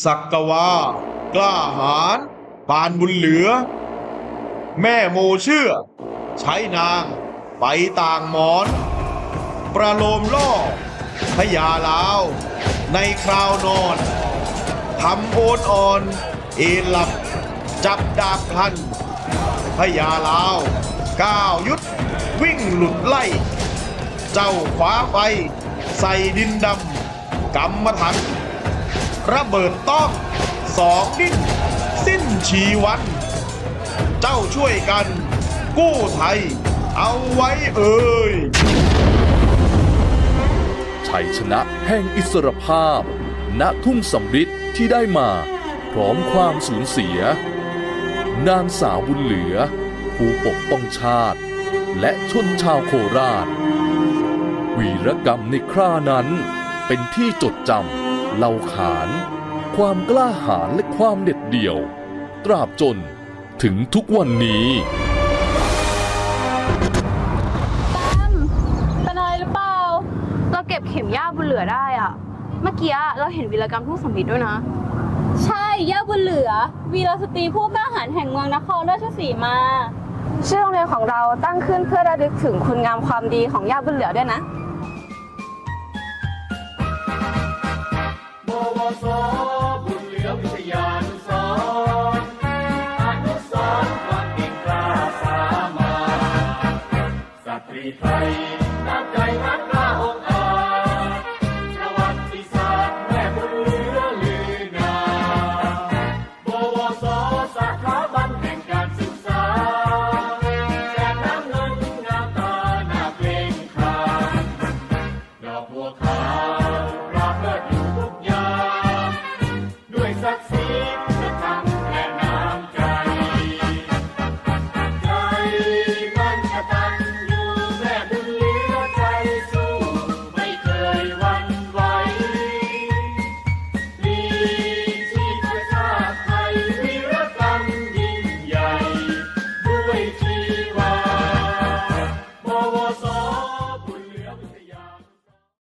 สักกวา กล้าหาญปานบุญเหลือ แม่โมเชื่อ ใช้นาง ไปต่างหมอน ประโลมล่อพญาลาว ในคราวนอนทำโอนอ่อน เอ็นหลับ จับดาบพลันพญาลาว ก้าวยุด วิ่งหลุดไล่ เจ้าขวาไป ใส่ดินดำกำมถัน ระเบิดต้องสองดิ้น สิ้นชีวัน เจ้าช่วยกัน กู้ไทย เอาไว้เอ่ยชัยชนะแห่งอิสรภาพ ณทุ่งสำริดที่ได้มา พร้อมความสูญเสีย นางสาวบุญเหลือ ผู้ปกป้องชาติ และชนชาวโคราช วีรกรรมในครานั้นเป็นที่จดจำ เล่าขาน ความกล้าหาญและความเด็ดเดี่ยว ตราบจนถึงทุกวันนี้เป็นอะไรหรือเปล่า เราเก็บเข็มหญ้าบุญเหลือได้อะเมื่อกี้เราเห็นวีรกรรมทุ่งสำริดด้วยนะ ใช่ย่าบุญเหลือ วีรสตรีผู้กล้าหาญแห่งเมืองนครราชสีมา ชื่อโรงเรียนของเราตั้งขึ้นเพื่อระลึกถึงคุณงามความดีของย่าบุญเหลือด้วยนะบ วสบุญเหลือวิทยานุสรณ์อนุสรณ์ความเก่งกล้าสามารถสตรีไทย